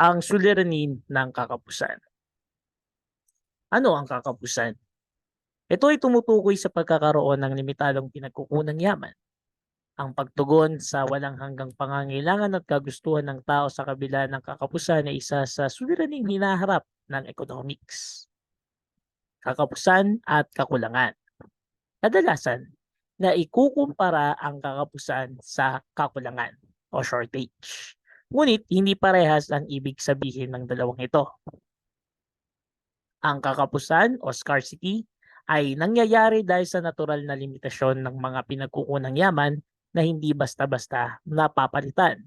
ang suliranin ng kakapusan. Ano ang kakapusan? Ito ay tumutukoy sa pagkakaroon ng limitadong pinagkukunang yaman. Ang pagtugon sa walang hanggang pangangailangan at kagustuhan ng tao sa kabila ng kakapusan ay isa sa suliraning hinaharap ng economics. Kakapusan at kakulangan. Kadalasan, na ikukumpara ang kakapusan sa kakulangan o shortage. Ngunit hindi parehas ang ibig sabihin ng dalawang ito. Ang kakapusan o scarcity ay nangyayari dahil sa natural na limitasyon ng mga pinagkukunang yaman na hindi basta-basta napapalitan.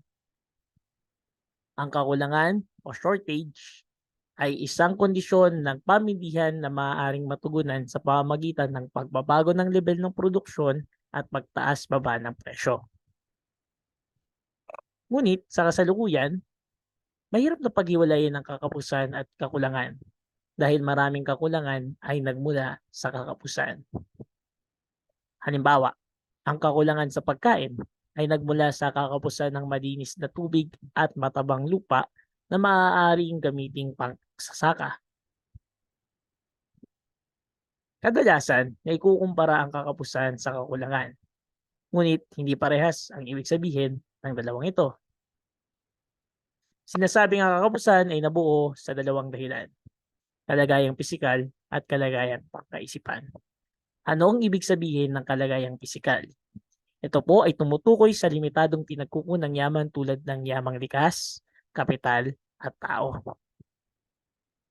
Ang kakulangan o shortage ay isang kondisyon ng pamilihan na maaaring matugunan sa pamamagitan ng pagbabago ng level ng produksyon at pagtaas-baba ng presyo. Ngunit sa kasalukuyan, mahirap na paghiwalayin ang kakapusan at kakulangan dahil maraming kakulangan ay nagmula sa kakapusan. Halimbawa, ang kakulangan sa pagkain ay nagmula sa kakapusan ng malinis na tubig at matabang lupa na maaaring gamiting pangsasaka. Kadalasan, naikukumpara ang kakapusan sa kakulangan. Ngunit hindi parehas ang ibig sabihin ng dalawang ito. Sinasabing ang kakapusan ay nabuo sa dalawang dahilan. Kalagayang pisikal at kalagayang pangkaisipan. Ano ang ibig sabihin ng kalagayang pisikal? Ito po ay tumutukoy sa limitadong pinagkukunang yaman tulad ng yamang likas, kapital, at tao.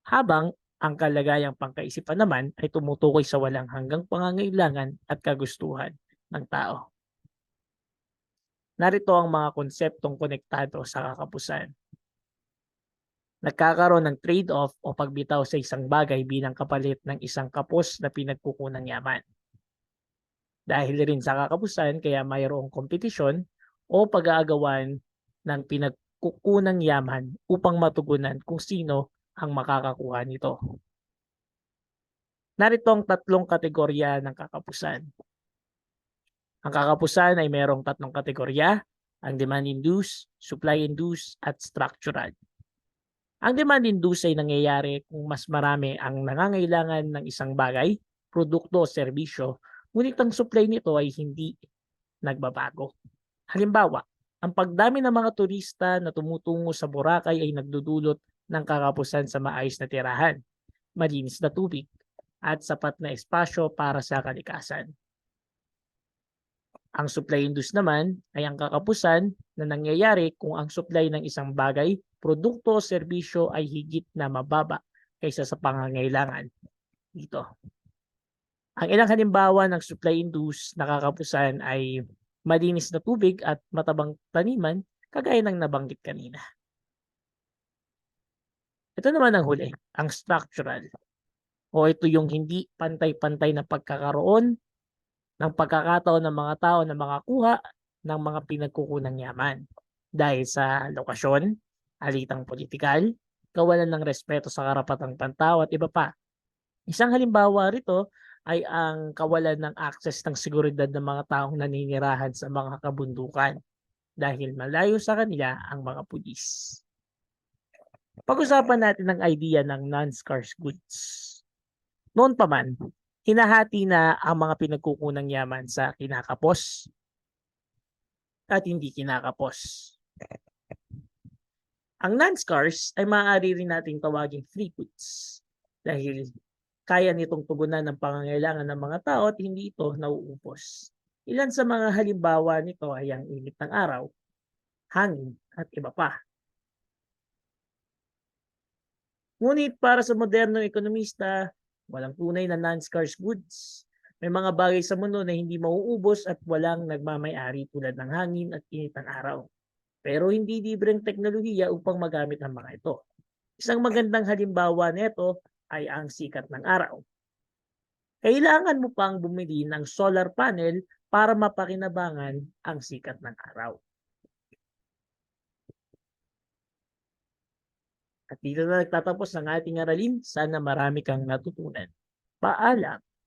Habang ang kalagayang pangkaisipan naman ay tumutukoy sa walang hanggang pangangailangan at kagustuhan ng tao. Narito ang mga konseptong konektado sa kakapusan. Nagkakaroon ng trade-off o pagbitaw sa isang bagay bilang kapalit ng isang kapos na pinagkukunang yaman. Dahil rin sa kakapusan kaya mayroong kompetisyon o pag-aagawan ng pinagkukunang yaman upang matugunan kung sino ang makakakuha nito. Narito ang tatlong kategorya ng kakapusan. Ang kakapusan ay mayroong tatlong kategorya, ang demand-induced, supply-induced, at structural. Ang demand-induced ay nangyayari kung mas marami ang nangangailangan ng isang bagay, produkto o serbisyo, ngunit ang supply nito ay hindi nagbabago. Halimbawa, ang pagdami ng mga turista na tumutungo sa Boracay ay nagdudulot ng kakapusan sa maayos na tirahan, malinis na tubig, at sapat na espasyo para sa kalikasan. Ang supply induced naman ay ang kakapusan na nangyayari kung ang supply ng isang bagay, produkto o serbisyo ay higit na mababa kaysa sa pangangailangan. Dito. Ang ilang halimbawa ng supply induced na kakapusan ay malinis na tubig at matabang taniman kagaya ng nabanggit kanina. Ito naman ang huli, ang structural. O ito yung hindi pantay-pantay na pagkakaroon ng pagkakataon ng mga tao na makakuha ng mga pinagkukunang yaman dahil sa lokasyon, alitang politikal, kawalan ng respeto sa karapatang pantao at iba pa. Isang halimbawa rito ay ang kawalan ng access ng seguridad ng mga taong naninirahan sa mga kabundukan dahil malayo sa kanila ang mga pulis. Pag-usapan natin ang idea ng non-scarce goods. Noon pa man, hinahati na ang mga pinagkukunang yaman sa kinakapos at hindi kinakapos. Ang non-scarce ay maaari rin nating tawaging free goods dahil kaya nitong tugunan ng pangangailangan ng mga tao at hindi ito nauubos. Ilan sa mga halimbawa nito ay ang init ng araw, hangin at iba pa. Ngunit para sa modernong ekonomista, walang tunay na non-scarce goods. May mga bagay sa mundo na hindi mauubos at walang nagmamayari tulad ng hangin at init ng araw. Pero hindi libreng teknolohiya upang magamit ang mga ito. Isang magandang halimbawa nito ay ang sikat ng araw. Kailangan mo pang bumili ng solar panel para mapakinabangan ang sikat ng araw. At dito na nagtatapos ang ating aralin. Sana marami kang natutunan. Paalam.